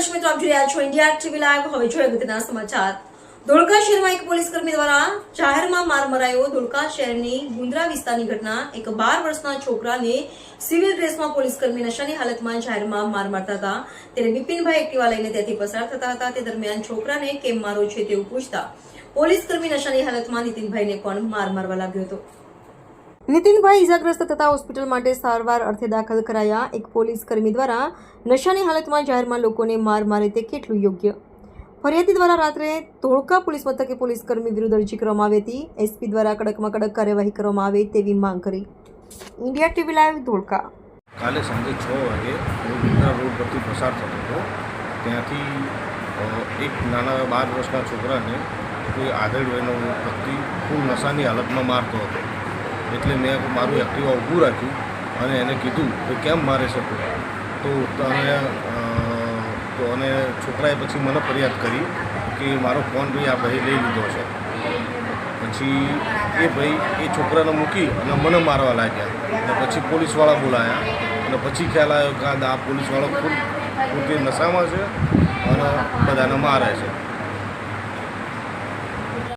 દર્શક, મિત્રો, આપ જોઈ રહ્યા છો ઇન્ડિયા ટીવી લાઈવ નશાની હાલતમાં જાહેરમાં માર મારતા હતા. ત્યારે બિપિનભાઈ એક્ટિવા લઈને ત્યાંથી પસાર થતા હતા. તે દરમિયાન છોકરાને કેમ મારો છે તેવું પૂછતા પોલીસ કર્મી નશાની હાલતમાં નીતિનભાઈને પણ માર મારવા લાગ્યો હતો. નીતિનભાઈ ઇજાગ્રસ્ત થતા હોસ્પિટલ માટે સારવાર અર્થે દાખલ કરાયા. એક પોલીસ કર્મી દ્વારા નશાની હાલતમાં જાહેરમાં લોકોને માર મારે તે કેટલું યોગ્ય? ફરિયાદી દ્વારા રાત્રે ધોળકા પોલીસ મથકે પોલીસ કર્મી વિરુદ્ધ અરજી કરવામાં આવી હતી. એસપી દ્વારા કડકમાં કડક કાર્યવાહી કરવામાં આવે તેવી માંગ કરી. India TV live Dholka. કાલે સાંજે છ વાગે હું રોડ પરથી પસાર થતો હતો. ત્યાંથી એક નાના બાર વર્ષના છોકરાને કોઈ આધેડ વયનો વ્યક્તિ ખૂબ નશાની હાલતમાં મારતો હતો. એટલે મેં મારું એક્ટિવા ઊભું રાખ્યું અને એને કીધું કે કેમ મારે છે તો? તમે તો અને છોકરાએ પછી મને ફરિયાદ કરી કે મારો ફોન ભાઈ આ ભાઈ લઈ લીધો છે. પછી એ ભાઈ એ છોકરાને મૂકી અને મને મારવા લાગ્યા. અને પછી પોલીસવાળા બોલાયા. અને પછી ખ્યાલ આવ્યો કે આ પોલીસવાળો ખુદ પોતે નશામાં છે અને બધાને મારે છે.